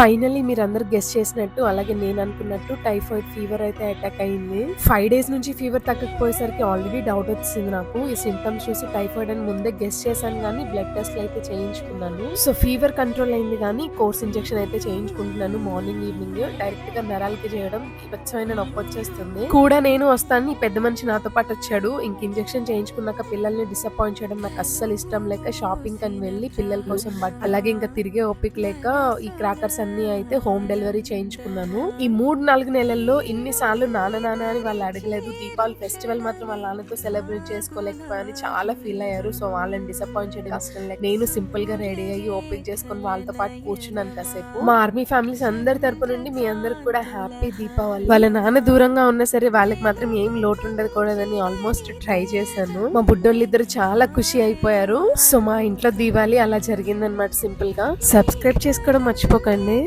Finally మీరు అందరు guest చేసినట్టు అలాగే నేను అనుకున్నట్టు టైఫాయిడ్ ఫీవర్ అయితే అటాక్ అయింది. ఫైవ్ డేస్ నుంచి ఫీవర్ తగ్గకపోయేసరికి ఆల్రెడీ డౌట్ వచ్చింది నాకు. ఈ సింటమ్స్ చూసి టైఫాయిడ్ అని ముందే గెస్ట్ చేశాను కానీ బ్లడ్ టెస్ట్ అయితే చేయించుకున్నాను. సో ఫీవర్ కంట్రోల్ అయింది కానీ కోర్స్ ఇంజెక్షన్ అయితే చేయించుకుంటున్నాను మార్నింగ్ ఈవినింగ్ డైరెక్ట్గా నరాలకి చేయడం బీభత్సమైన నొప్పి వచ్చేస్తుంది. కూడా నేను వస్తాను పెద్ద మనిషి నాతో పాటు వచ్చాడు. ఇంక ఇంజెక్షన్ చేయించుకున్నాక పిల్లల్ని డిసప్పాయింట్ చేయడం నాకు అస్సలు ఇష్టం లేక షాపింగ్ అని వెళ్ళి పిల్లల కోసం బట్ అలాగే ఇంకా తిరిగే ఓపిక లేక ఈ క్రాకర్స్ అని అన్ని అయితే హోమ్ డెలివరీ చేయించుకున్నాను. ఈ మూడు నాలుగు నెలల్లో ఇన్ని సార్లు నాన్న నాన్న అని వాళ్ళు అడగలేదు. దీపావళి ఫెస్టివల్ మాత్రం వాళ్ళ నాన్నతో సెలబ్రేట్ చేసుకోలేకపోయాని చాలా ఫీల్ అయ్యారు. సో వాళ్ళని డిసప్పాయింట్ చేయడం కష్టం లేదు నేను సింపుల్గా రెడీ అయ్యి ఓపిక చేసుకొని వాళ్ళతో పాటు కూర్చున్నాను కాసేపు. మా ఆర్మీ ఫ్యామిలీస్ అందరి తరపు నుండి మీ అందరికి కూడా హ్యాపీ దీపావళి. వాళ్ళ నాన్న దూరంగా ఉన్నా సరే వాళ్ళకి మాత్రం ఏం లోటు ఉండకూడదని ఆల్మోస్ట్ ట్రై చేశాను. మా బుడ్డోళ్ళు ఇద్దరు చాలా ఖుషి అయిపోయారు. సో మా ఇంట్లో దీవాలి అలా జరిగిందన్నమాట సింపుల్గా సబ్స్క్రైబ్ చేసుకోవడం మర్చిపోకండి.